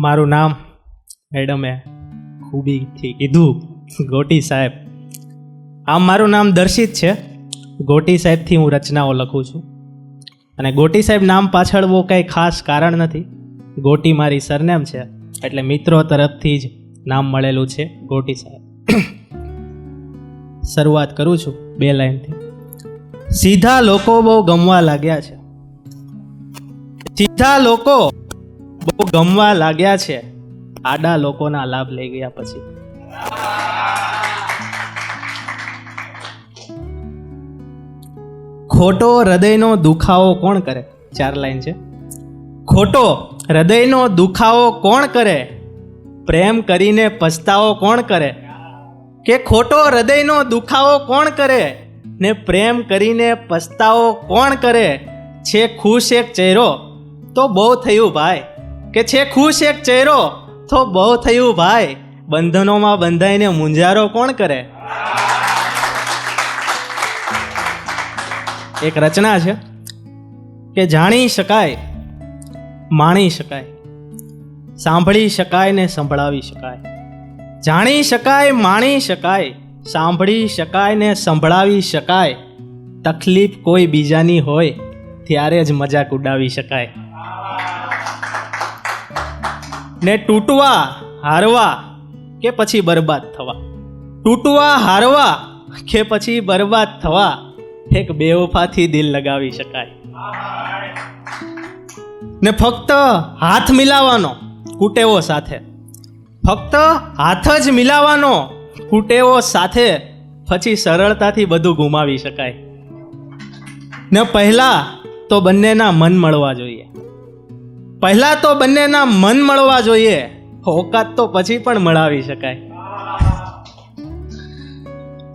મારું નામ મેડમે ખૂબીથી કીધું, ગોટી સાહેબ. આમ મારું નામ દર્શિત છે. ગોટી સાહેબથી હું રચનાઓ લખું છું. અને ગોટી સાહેબ નામ પાછળ બહુ કંઈ ખાસ કારણ નથી. ગોટી મારી સરનેમ છે, એટલે મિત્રો તરફથી જ નામ મળેલું છે ગોટી સાહેબ. શરૂઆત કરું છું બે લાઈનથી. સીધા લોકો બહુ ગમવા લાગ્યા છે. સીધા લોકો બહુ ગમવા લાગ્યા છે. આડા લોકોના લાભ લઈ ગયા પછી. ખોટો હૃદયનો દુખાવો કોણ કરે? ચાર લાઈન છે. ખોટો હૃદયનો દુખાવો કોણ કરે? પ્રેમ કરીને પછતાવો કોણ કરે? કે ખોટો હૃદયનો દુખાવો કોણ કરે? ને પ્રેમ કરીને પસ્તાવો કોણ કરે? છે ખુશ એક ચહેરો, તો બહુ થયું ભાઈ. કે છે ખુશ એક ચહેરો? તો બહુ થયું ભાઈ. બંધનોમાં બંધાઈને મુંજારો કોણ કરે? એક રચના છે કે જાણી શકાય, માણી શકાય, સાંભળી શકાય ને સંભળાવી શકાય. જાણી શકાય, માણી શકાય, સાંભળી શકાય ને સંભળાવી શકાય. તકલીફ કોઈ બીજાની હોય, ત્યારે જ મજાક ઉડાવી શકાય. ને તૂટવા, હારવા કે પછી બરબાદ થવા? તૂટવા, હારવા કે પછી બરબાદ થવા? એક બેવફાથી દિલ લગાવી શકાય. ને ફક્ત હાથ મિલાવાનો કુટેવો સાથે. ફક્ત હાથ જ મિલાવાનો કુટેવો સાથે પછી સરળતાથી બધું ગુમાવી શકાય. ને પહેલાં તો બંનેના મન મળવા જોઈએ. પહેલા તો બંનેના મન મળવા જોઈએ. ઓકાત તો પછી પણ મળાવી શકાય.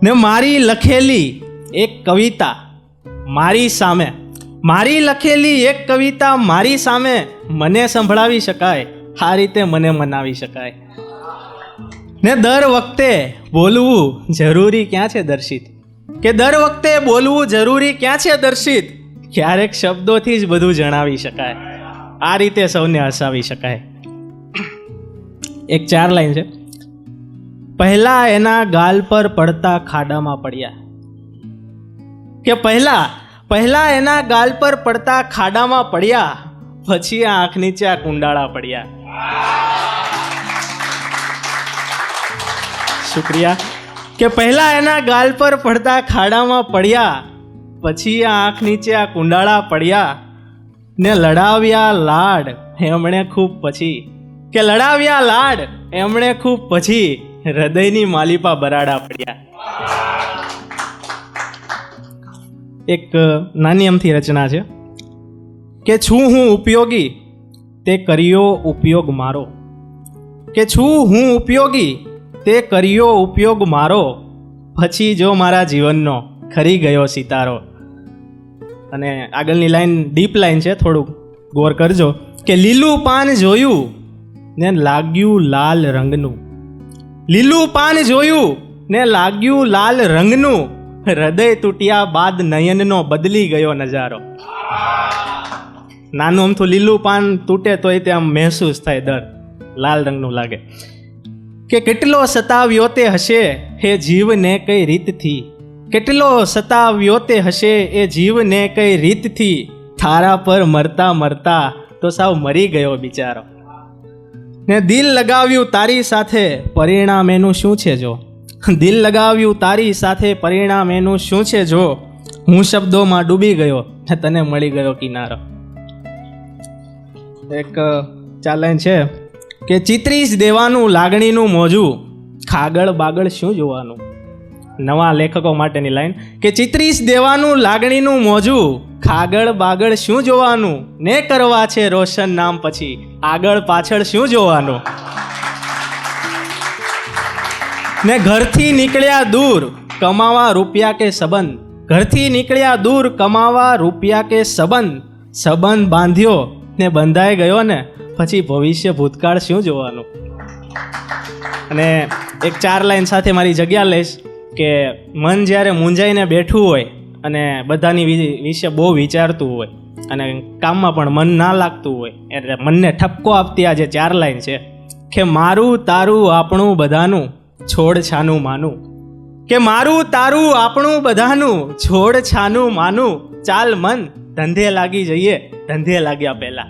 ને મારી લખેલી એક કવિતા મારી સામે, મારી લખેલી એક કવિતા મારી સામે મને સંભળાવી શકાય. આ રીતે મને મનાવી શકાય. ને દર વખતે બોલવું જરૂરી ક્યાં છે દર્શિત? કે દર વખતે બોલવું જરૂરી ક્યાં છે દર્શિત? ક્યારેક શબ્દોથી જ બધું જણાવી શકાય. આ રીતે સૌને હસાવી શકાય. એક ચાર લાઈન છે. પહેલા એના ગાલ પર પડતા ખાડામાં પડ્યા. કે પહેલા પહેલા એના ગાલ પર પડતા ખાડામાં પડ્યા, પછી આ આંખ નીચે આ કુંડાળા પડ્યા. શુક્રિયા. કે પહેલા એના ગાલ પર પડતા ખાડામાં પડ્યા, પછી આ આંખ નીચે આ કુંડાળા પડ્યા ને લડાવ્યા લાડ એમણે ખૂબ પછી. કે લડાવ્યા લાડ એમણે ખૂબ પછી હૃદયની માલિપા બરાડા પડ્યા. એક નાની અમથી રચના છે. કે છું હું ઉપયોગી, તે કર્યો ઉપયોગ મારો. કે છું હું ઉપયોગી, તે કર્યો ઉપયોગ મારો. પછી જો મારા જીવનનો ખરી ગયો સિતારો. અને આગળની લાઈન ડીપ લાઈન છે, થોડુંક ગોર કરજો. કે લીલું પાન જોયું, ને લાગ્યું લાલ રંગનું. લીલું પાન જોયું, ને લાગ્યું લાલ રંગનું. હૃદય તૂટ્યા બાદ નયનનો બદલી ગયો નજારો. નાનું અમથું લીલું પાન તૂટે તોય તે આમ મહેસૂસ થાય દર. લાલ રંગનું લાગે. કે કેટલો સતાવ્યો તે હશે? હે જીવને કઈ રીતથી? કેટલો સતાવ્યો તે હશે એ જીવને કઈ રીતથી? થારા પર મરતા મરતા તો સાવ મરી ગયો બિચારો. ને દિલ લગાવ્યું તારી સાથે પરિણામ એનું શું છે જો? દિલ લગાવ્યું તારી સાથે પરિણામ એનું શું છે જો? હું શબ્દોમાં ડૂબી ગયો ને તને મળી ગયો કિનારો. એક ચાલાન છે કે ચિત્રીશ દેવાનું લાગણીનું મોજું. ખાગળ બાગળ શું જોવાનું? નવા લેખકો માટેની લાઈન, કે ચિત્રીસ દેવાનું લાગણીનું મોજું, ખાગળ બાગળ શું જોવાનું, ને કરવા છે રોશન નામ પછી, આગળ પાછળ શું જોવાનું? ને ઘરથી નીકળ્યા દૂર, કમાવા રૂપિયા કે સંબંધ? ઘરથી નીકળ્યા દૂર, કમાવા રૂપિયા કે સંબંધ? સંબંધ બાંધ્યો ને બંધાઈ ગયો ને, પછી ભવિષ્ય ભૂતકાળ શું જોવાનું? અને એક ચાર લાઈન સાથે મારી જગ્યા લઈશ. કે મન જ્યારે મૂંઝાઈને બેઠું હોય અને બધાની વિશે બહુ વિચારતું હોય અને કામમાં પણ મન ના લાગતું હોય, એટલે મનને ઠપકો આપતી આ જે ચાર લાઈન છે, કે મારું તારું આપણું બધાનું છોડ છાનું માનું. કે મારું તારું આપણું બધાનું છોડ છાનું માનું. ચાલ મન, ધંધે લાગી જઈએ, ધંધે લાગ્યા પહેલા.